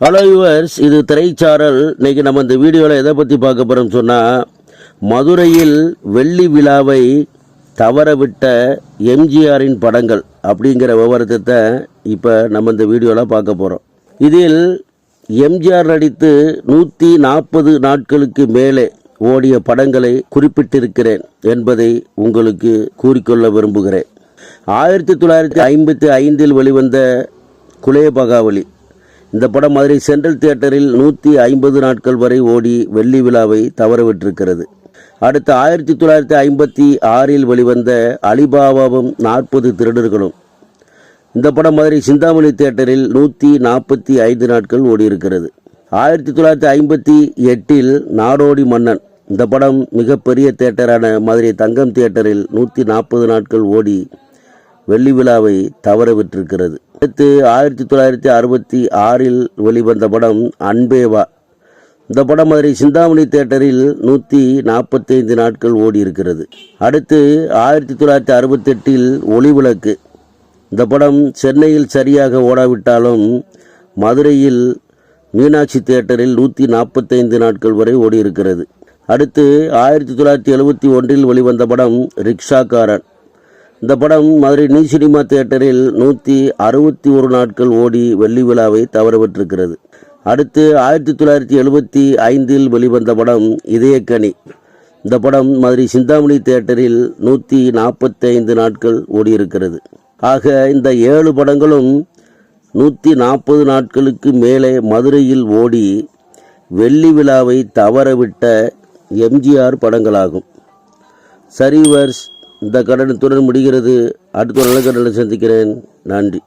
Hello viewers இது திரைச்சாரல். இன்னைக்கு நம்ம இந்த வீடியோவில் எதை பற்றி பார்க்க போகிறோம்னு சொன்னால் மதுரையில் வெள்ளி விழாவை தவறவிட்ட எம்ஜிஆரின் படங்கள் அப்படிங்கிற விவரத்தை இப்போ நம்ம இந்த வீடியோவில் பார்க்க போகிறோம் இதில் எம்ஜிஆர் நடித்து நூற்றி நாற்பது நாட்களுக்கு மேலே ஓடிய படங்களை குறிப்பிட்டிருக்கிறேன் என்பதை உங்களுக்கு கூறிக்கொள்ள விரும்புகிறேன். ஆயிரத்தி தொள்ளாயிரத்தி ஐம்பத்தி ஐந்தில் வெளிவந்த குலேபகாவலி இந்த படம் மதுரை சென்ட்ரல் தியேட்டரில் நூற்றி ஐம்பது நாட்கள் வரை ஓடி வெள்ளி விழாவை தவறவிட்டிருக்கிறது. அடுத்து ஆயிரத்தி தொள்ளாயிரத்தி ஐம்பத்தி ஆறில் வெளிவந்த அலிபாபாவும் நாற்பது திருடர்களும். இந்த படம் மதுரை சிந்தாமணி தியேட்டரில் நூற்றி நாற்பத்தி ஐந்து நாட்கள் ஓடியிருக்கிறது. ஆயிரத்தி தொள்ளாயிரத்தி ஐம்பத்தி எட்டில் நாடோடி மன்னன். இந்த படம் மிகப்பெரிய தியேட்டரான மதுரை தங்கம் தியேட்டரில் நூற்றி நாற்பது நாட்கள் ஓடி வெள்ளி விழாவை தவறவிட்டிருக்கிறது. அடுத்து ஆயிரத்தி தொள்ளாயிரத்தி அறுபத்தி ஆறில் வெளிவந்த படம் அன்பேவா இந்த படம் மதுரை சிந்தாமணி தேட்டரில் நூற்றி நாற்பத்தைந்து நாட்கள் ஓடி இருக்கிறது அடுத்து ஆயிரத்தி தொள்ளாயிரத்தி அறுபத்தெட்டில் ஒளிவிளக்கு. இந்த படம் சென்னையில் சரியாக ஓடாவிட்டாலும் மதுரையில் மீனாட்சி தேட்டரில் நூற்றி நாற்பத்தைந்து நாட்கள் வரை ஓடியிருக்கிறது. அடுத்து ஆயிரத்தி தொள்ளாயிரத்தி எழுபத்தி ஒன்றில் வெளிவந்த படம் ரிக்ஷாக்காரன். இந்த படம் மதுரை நியூ சினிமா தியேட்டரில் நூற்றி அறுபத்தி ஒரு நாட்கள் ஓடி வெள்ளி விழாவை தவறவிட்டிருக்கிறது. அடுத்து ஆயிரத்தி தொள்ளாயிரத்தி எழுபத்தி ஐந்தில் வெளிவந்த படம் இதயக்கனி இந்த படம் மதுரை சிந்தாமணி தியேட்டரில் நூற்றி நாற்பத்தைந்து நாட்கள் ஓடியிருக்கிறது. ஆக இந்த ஏழு படங்களும் நூற்றி நாற்பது நாட்களுக்கு மேலே மதுரையில் ஓடி வெள்ளி விழாவை தவறவிட்ட எம்ஜிஆர் படங்களாகும். சரிவர்ஸ் இந்த கடனத்துடன் முடிகிறது. அடுத்த நல்ல கடலை சந்திக்கிறேன். நன்றி.